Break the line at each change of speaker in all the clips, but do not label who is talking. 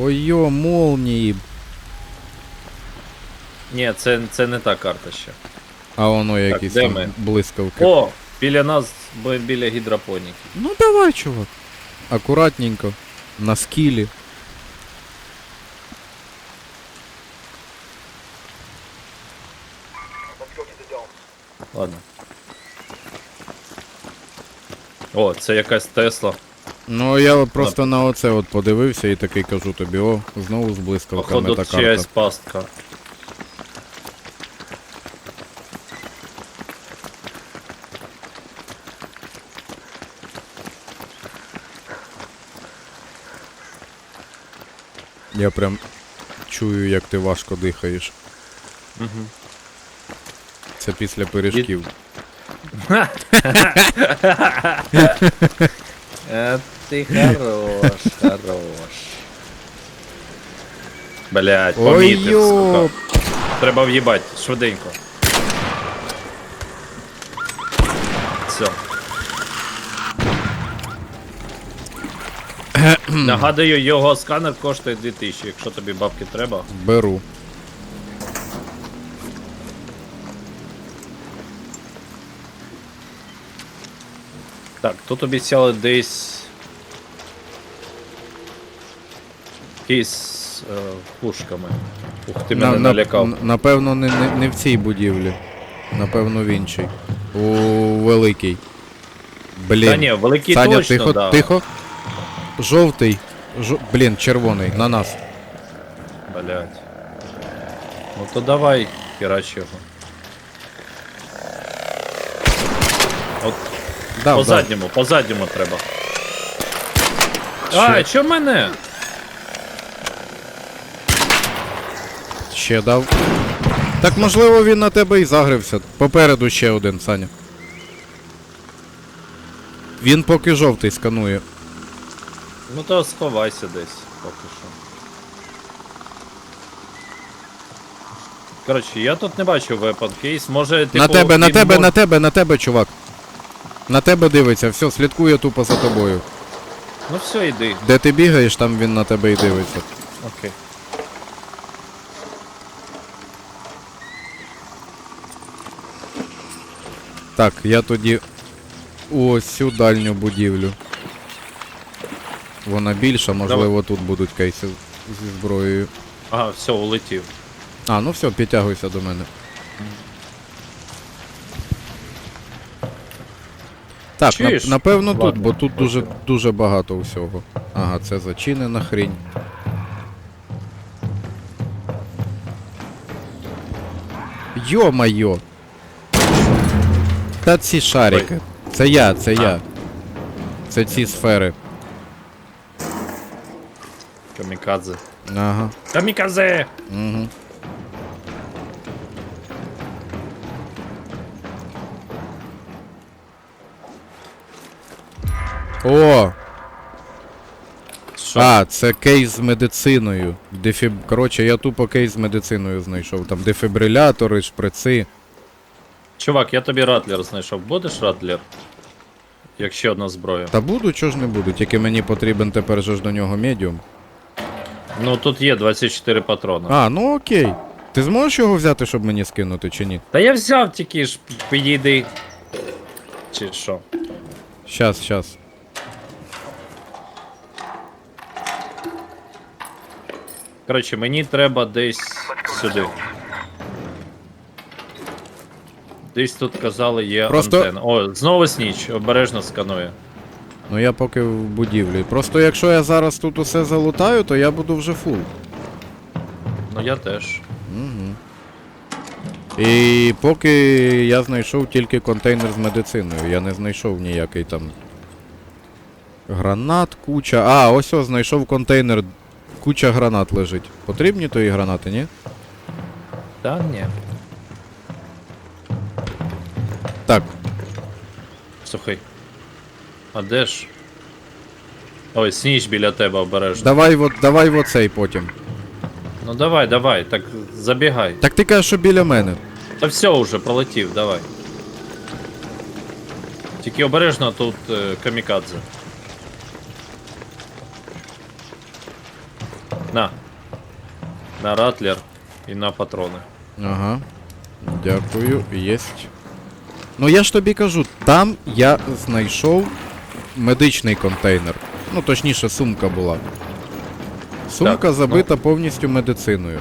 Ой-йо, молнії.
Ні, це, це не та карта ще.
А воно якісь
де
там
ми?
блискавки.
О, біля нас, бо біля гідропоніки.
Ну давай, чувак. Акуратненько. На скілі.
Ладно. О, це якась Тесла.
Ну я от просто на оце от подивився і такий кажу тобі, о, знову з блискавками
Походу,
та
чиясь
карта.
пастка.
Я прям чую, як ти важко дихаєш.
Угу.
Це після пиріжків.
Е, ти хорош, хорош. Блять, помітив, сука. Треба в'їбать, швиденько. Все. Нагадую, його сканер коштує 2000, якщо тобі бабки треба.
Беру.
Так, тут обіцяли десь. Якісь е, пушками. Ух, ти мене
На- на-
налякав.
напевно, не, не, не в цій будівлі. Напевно, в іншій. У великій. Блін.
Та ні, великий
Саня,
точно,
тихо,
да.
тихо. Жовтий. Жо... Блін, червоний, на нас.
Блять. Ну то давай, його. От
Дав,
по
дав.
задньому, по задньому треба. А, що мене?
Ще дав. Так можливо він на тебе і загрився. Попереду ще один, Саня. Він поки жовтий сканує.
Ну то сховайся десь, поки що. Коротше, я тут не бачу weapon case, може типу.
на тебе, на тебе,
мож-
на тебе, на тебе, чувак. На тебе дивиться, все, слідкує тупо за тобою.
Ну все, йди.
Де ти бігаєш, там він на тебе і дивиться.
Окей.
Так, я тоді ось цю дальню будівлю. Вона більша, можливо, тут будуть кейси зі зброєю.
Ага, все, улетів.
А, ну все, підтягуйся до мене. Так,
Чуєш?
нап- напевно тут,
Ладно,
бо тут дуже, дуже багато всього. Ага, це зачинена хрінь. Йо-майо! Та ці шарики. Це я, це я. Це ці сфери.
Камікадзе.
Ага.
Камікадзе!
Угу. О!
Що?
А, це кейс з медициною. Дефіб... Коротше, я тупо кейс з медициною знайшов. Там дефібрилятори, шприци.
Чувак, я тобі ратлер знайшов. Будеш ратлер? Як ще одна зброя.
Та буду, чого ж не буду, тільки мені потрібен тепер же ж до нього медіум.
Ну тут є 24 патрона.
А, ну окей. Ти зможеш його взяти, щоб мені скинути, чи ні?
Та я взяв тільки ж підійди. Чи що?
Щас, щас.
Коротше, мені треба десь сюди. Десь тут казали є
Просто-
антенна. О, знову сніч, обережно сканує.
Ну я поки в будівлі. Просто якщо я зараз тут усе залутаю, то я буду вже фул.
Ну я теж.
Угу. І поки я знайшов тільки контейнер з медициною, я не знайшов ніякий там. Гранат, куча. А, ось ось знайшов контейнер. Куча гранат лежить. Потрібні тої гранати, ні?
Та ні.
Так,
Слухай. А де ж? Ой, сніч біля тебе обережно.
давай от, давай в оцей потім.
Ну давай, давай, так забігай.
Так ти кажеш, що біля мене.
Та все уже пролетів, давай. Тільки обережно тут е, камікадзе. на ратлер і на патрони.
Ага. Дякую, єсть. Ну я ж тобі кажу, там я знайшов медичний контейнер. Ну, точніше, сумка була. Сумка
Так, ну.
забита повністю медициною.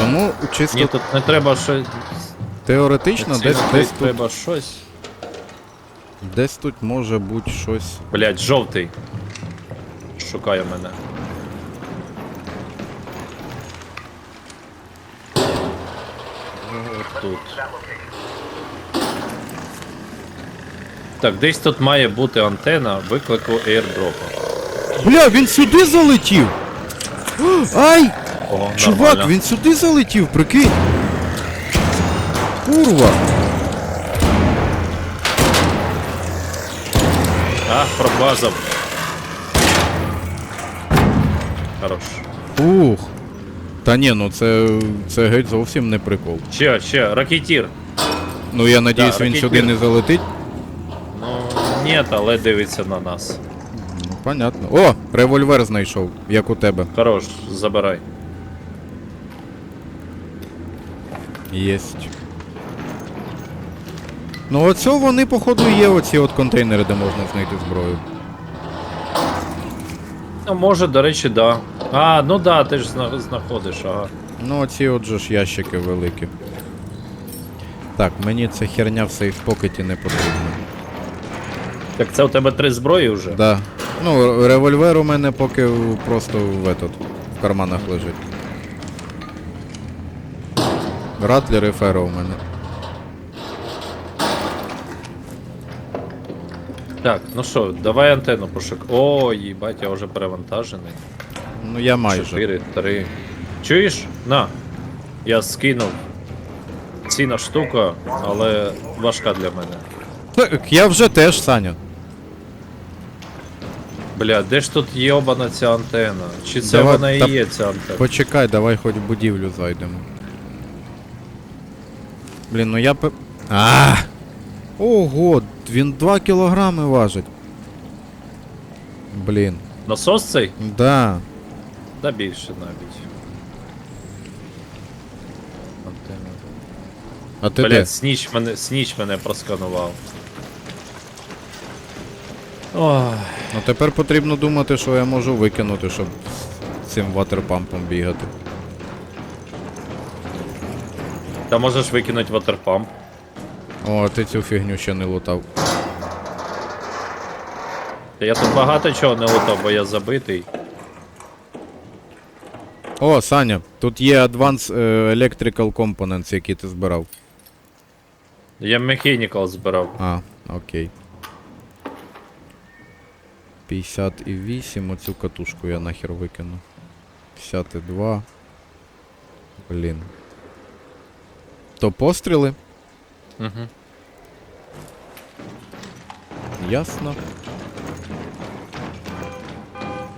Тому чисто
Ні, тут не треба щось.
теоретично десь, десь, тут,
треба щось.
десь тут може бути щось.
Блять, жовтий. Шукає мене. Тут. Так, десь тут має бути антена виклику airdropа.
Бля, він сюди залетів! Ай!
Ого,
Чувак,
нормально.
він сюди залетів, прикинь! Курва!
А, пробазав. Хорош.
Ух! Та ні, ну це, це геть зовсім не прикол.
Ще, ще, ракетір.
Ну я надіюсь,
Да,
він
ракетір.
сюди не залетить.
Ну, ні, але дивиться на нас.
Ну, понятно. О, револьвер знайшов, як у тебе.
Хорош, забирай.
Єсть. Ну оцього вони, походу, є оці от контейнери, де можна знайти зброю.
Ну, може, до речі, да. А, ну да, ти ж зна- знаходиш, ага.
Ну, оці от же ж ящики великі. Так, мені ця херня в сейфпокеті не потрібна.
Так це у тебе три зброї вже?
Да. Ну, револьвер у мене поки в- просто в этот, в карманах лежить. Ратлер і феро у мене.
Так, ну що, давай антенну пошук. О, їбать, я вже перевантажений.
Ну я майже.
Чотири, три. Чуєш? На. Я скинув. Ціна штука, але важка для мене.
Так, я вже теж, Саня.
Бля, де ж тут йобана ця антена? Чи це
Давай,
вона і є ця антена?
Почекай, давай хоч в будівлю зайдемо. Блін, ну я пе. А! Ого, він 2 кілограми важить. Блін.
Насос цей?
Да.
Та більше навіть.
А ти де?
Блять, сніч мене, сніч мене просканував. Ой.
Ну тепер потрібно думати, що я можу викинути, щоб цим ватерпампом бігати.
Та можеш викинути ватерпамп.
О, ти цю фігню ще не лутав.
Я тут багато чого не лутав, бо я забитий.
О, Саня, тут є Advanced е, Electrical Components, які ти збирав.
Я Mechanical збирав.
А, окей. 58, оцю катушку я нахер викину. 52. Блін. То постріли?
Угу.
Ясно.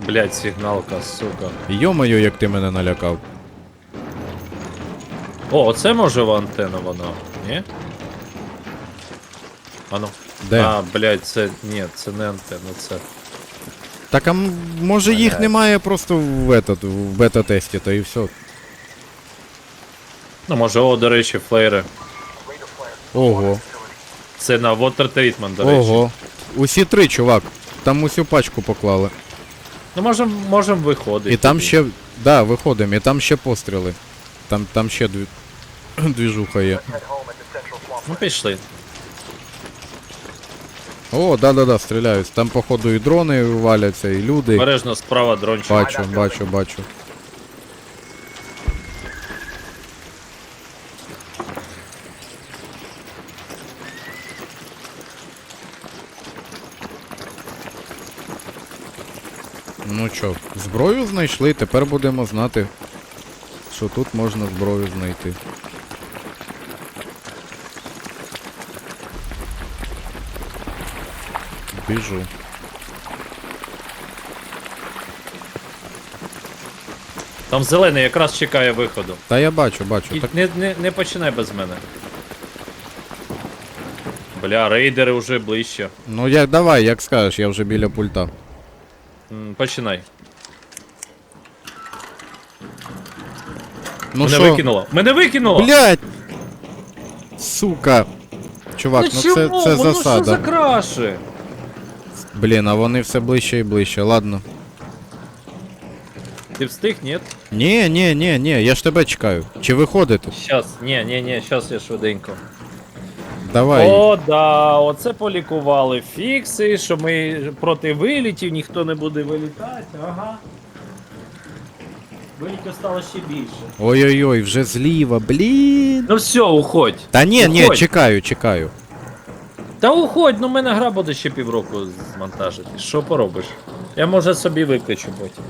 Блять, сигналка, сука.
Йо-моє, як ти мене налякав.
О, оце може в антенна вона, ні? А ну.
Де?
А, блять, це. Ні, це не антенна, це.
Так а може їх
Блядь.
немає просто в, этот, в бета-тесті, та і все.
Ну, може, о, до речі, флеєри.
Ого.
Це на water treatment, до речі.
Ого. Усі три, чувак. Там усю пачку поклали.
Ну, можем, можем виходити.
І там ще. Да, виходимо, і там ще постріли. Там, там ще дві... двіжуха є.
Ну, пішли.
О, да-да-да, стріляють. Там, походу, і дрони валяться, і люди.
Обережно справа дрончик.
Бачу, бачу, бачу. Що, зброю знайшли, тепер будемо знати, що тут можна зброю знайти. Біжу.
Там зелений якраз чекає виходу.
Та я бачу, бачу.
І
Так
не, не, не починай без мене. Бля, рейдери вже ближче.
Ну як давай, як скажеш, я вже біля пульта.
Починай.
Ну
Мене
що?
викинуло. Мене викинуло!
Блять! Сука. Чувак, ну, це,
чому?
це
Воно що
засада.
за краши?
Блін, а вони все ближче і ближче, ладно.
Ти встиг, ні?
Ні, ні, ні, ні, я ж тебе чекаю. Чи виходити?
Щас, ні, ні, ні, щас я швиденько.
Давай.
О, да, оце полікували фікси, що ми проти вилітів, ніхто не буде вилітати, ага. Вилітів стало ще більше.
Ой-ой-ой, вже зліва, блін.
Ну все, уходь.
Та ні, ні,
Уходь.
чекаю, чекаю.
Та уходь, ну мене гра буде ще півроку змонтажити. Що поробиш? Я може собі викличу потім.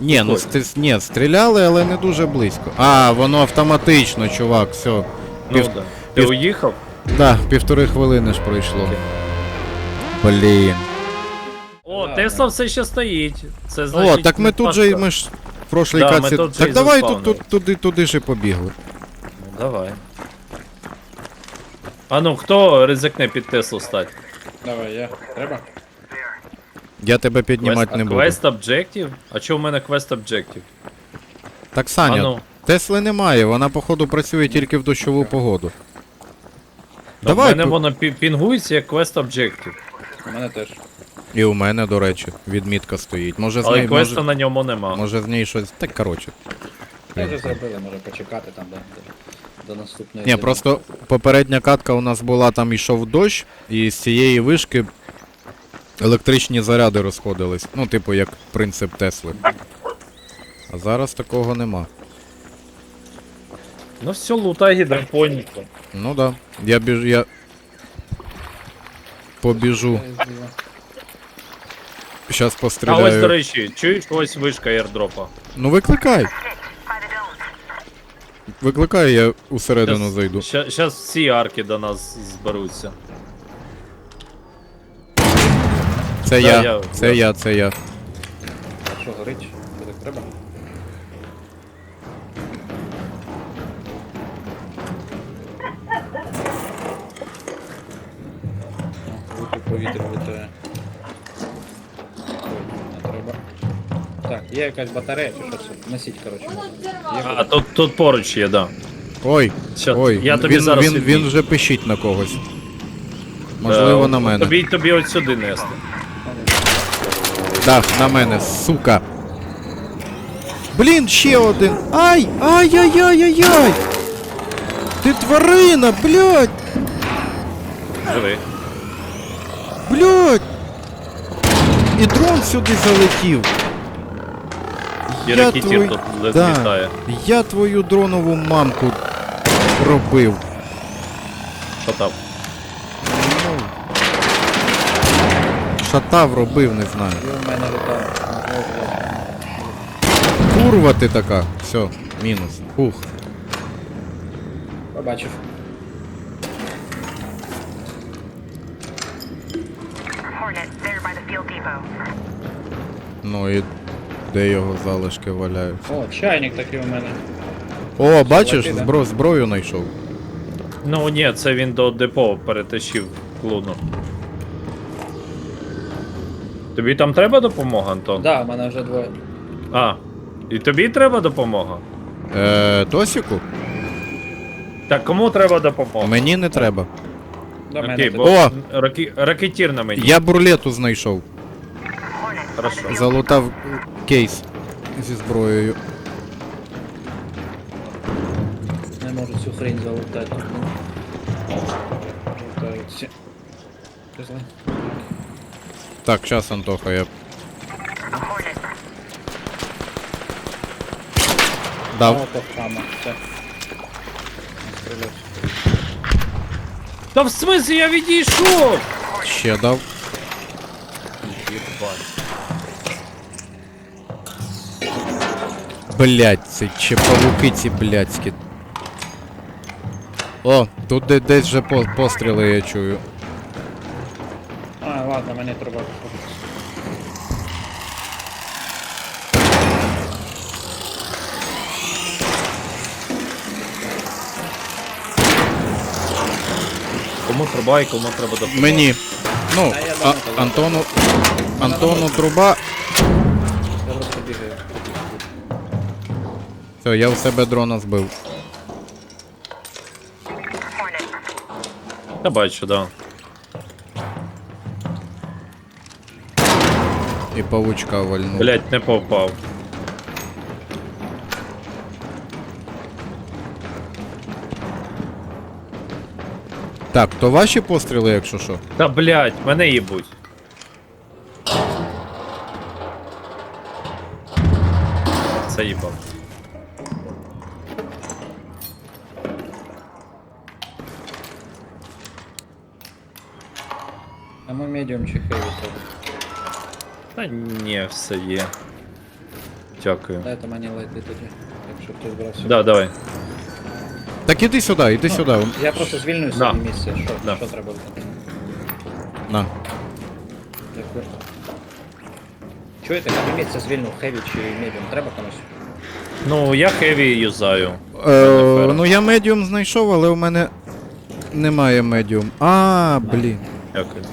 Ні, ну
Уходь.
ст- ні, стріляли, але не дуже близько. А, воно автоматично, чувак, все.
Ну,
Пів-
да. Ти
пів-
уїхав?
Да, півтори хвилини ж пройшло. Блін.
О, Тесла все ще стоїть. Це значить.
О, так ми тут же, і ми ж в прошлій
Да, ми
каці.
тут же
Так
і
давай тут, туди, туди ж і побігли.
Ну, давай. А ну, хто ризикне під Теслу стати?
Давай, я. Треба?
Я тебе піднімати
Квест-
не буду.
Квест об'єктив? А чого в мене квест об'єктив?
Так, Саня,
ну.
Тесли немає, вона походу працює тільки в дощову погоду. Давай.
в мене воно пі- пінгується як квест об'єктив.
У мене теж.
І у мене, до речі, відмітка стоїть. Може з
Але
неї.
квесту
Може,
на ньому нема.
може з неї щось. Так коротше.
Ми вже зробили, може почекати там, да, до, до наступної.
Ні,
зими.
просто попередня катка у нас була, там йшов дощ, і з цієї вишки електричні заряди розходились. Ну, типу, як принцип Тесли. А зараз такого нема.
Ну все, лутай гідропоніку.
Ну да. Я біж. я.
Це зліва.
Щас
А ось, до речі, чуєш ось вишка airdропа.
Ну викликай. Викликай, я усередину зайду.
Зараз всі арки до нас зберуться.
Це
Да,
я,
я-
це
я,
це я.
Повітря літає. Треба. Так, є якась батарея чи що це? Носіть, коротше.
А, тут, тут поруч є, да.
Ой,
Щас,
ой,
я тобі
він,
зараз
він, він вже пищить на когось. Можливо,
Е,
на мене.
Тобі, тобі от сюди нести.
Так, на мене, сука. Блін, ще один. Ай! Ай-яй-яй-яй-яй! Ти тварина, блядь!
Живи.
І дрон сюди залетів.
І
Я
ракетір
твой-
тут
Да. Я твою дронову мамку робив.
Шатав.
Ну, Шатав робив, не знаю.
І у мене.
Курва ти така. Все, мінус. Ух.
Побачив.
Ну і де його залишки валяються.
О, чайник такий у мене.
О, бачиш, збро, зброю знайшов.
Ну ні, це він до депо перетащив клуну. Тобі там треба допомога, Антон?
Да, у мене вже двоє.
А. І тобі треба допомога?
Е, Тосіку?
Так, кому треба допомога?
Мені не треба.
До мене.
Окей, бо
О!
ракі... ракетір на мені.
Я бурлету знайшов.
Hornet,
Хорошо.
Залутав е, кейс зі зброєю.
Не можу цю хрень залутати. Залутають всі. Пішли.
Так, щас, Антоха, я
Hornet,
дав.
О, то хама. Все. Стріляв.
Та в смислі я відійшов!
Ще дав. Блять, це чи павуки ці блядські. О, тут де, десь вже по, постріли я чую.
А, ладно, мені треба.
Кому труба і кому треба допомога?
Мені. Ну,
А.
Антону. Антону труба.
Я просто бігаю.
Все, я у себе дрона збив.
Я бачу, да.
І павучка вальнув.
Блять, не попав.
Так, то ваші постріли, якщо що.
Та блять, мене їбуть. Це їбав.
Медіум чи хеві.
Та ні, все є. Дякую.
Дайте мені лайти тоді, якщо хтось брав собі.
Да, давай.
Так іди сюди, іди сюди.
Я просто звільнюю
Да.
собі місце. Що,
Да.
що треба буде?
На.
Дякую. Чуєте, я місце звільнив хеві чи медіум? Треба комусь?
Ну, я хеві юзаю.
Е, ну я медіум знайшов, але у мене немає медіум. А, блін.
Дякую.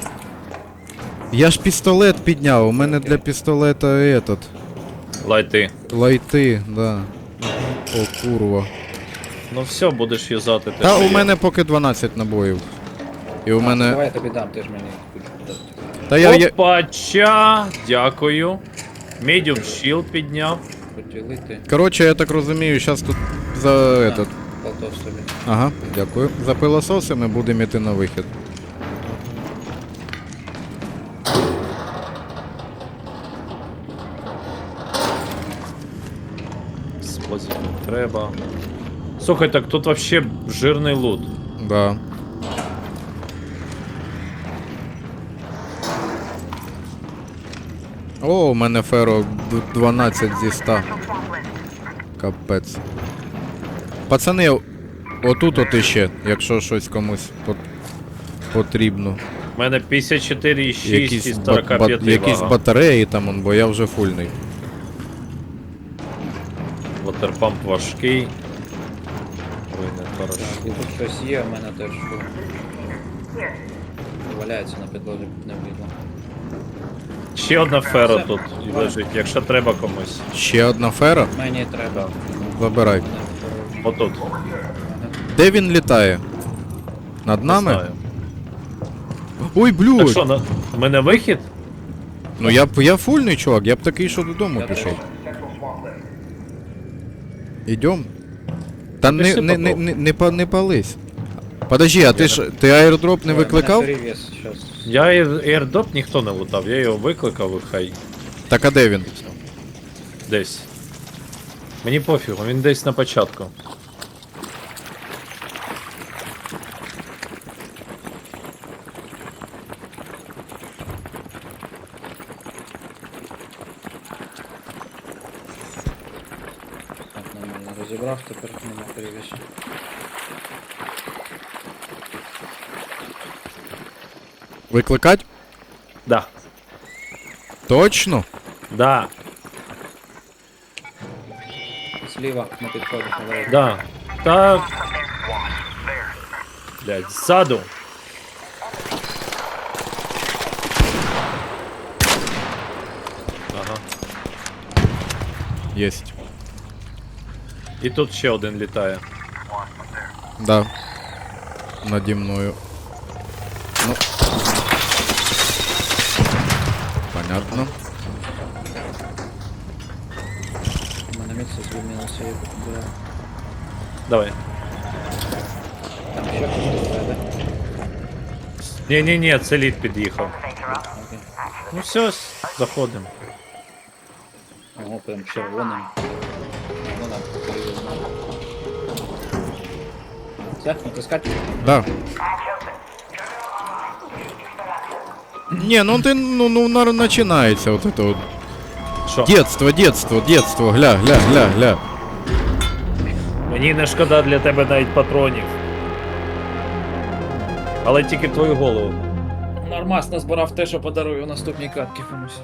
Я ж пістолет підняв, у мене для пістолета этот.
Лайти.
Лайти, да. О, курва.
Ну все, будеш юзати те,
Та
що
у
є.
мене поки 12 набоїв. І у мене.
Давай я тобі дам, ти ж мені.
Та я. я...
Опача! Дякую. Medium shield підняв.
Поділити.
Коротше, я так розумію, зараз тут за этот.
Полтос собі.
Ага, дякую. За пилососи ми будемо йти на вихід.
Треба. Слухай, так тут вообще жирний лут.
Да. О, у мене феро 12 зі 100. Капець. Пацани, отут от іще, якщо щось комусь пот- потрібно.
У мене 54,6
Якісь,
із
бат-
45
бат- якісь батареї там, он, бо я вже фульний.
Ватерпамп важкий. Ой, не хорошо.
І тут щось є, у мене теж що. Валяється на підлозі, не влізло.
Ще одна фера тут лежить, якщо треба комусь.
Ще одна фера?
Мені треба.
Забирай.
Отут.
Де він літає? Над
Не
нами?
знаю.
Ой,
Так що, на... у мене вихід?
Ну я б я фульний чувак, я б такий, що додому
Я
пішов.
теж.
Ідем. Там не, не, не, не, не, па- не пались. Подожди, а ти ж ти аеродроп не викликав?
Я air- airdrop ніхто не лутав, я його викликав і хай.
Так а де він?
Десь. Мені пофігу, він десь на початку.
Викликать?
Да.
Точно?
Да.
Зліва на підході, давай.
Да. Так. Блять, ззаду. Ага.
Єсть.
І тут ще один літає.
Да. Наді мною.
Ні, ні, ні, це лід під'їхав.
Окей.
Ну все, заходимо.
Ого, прям червоним. Вона перевізна. Все, натискати?
Да. Не, ну ты, ну, ну, нар- начинается вот это вот.
Що?
Детство, детство, детство, гля, гля, гля, гля.
Мені не шкода для тебе навіть патронів. Але тільки твою голову.
Нормас назбирав те, що подарую у наступній катці комусь.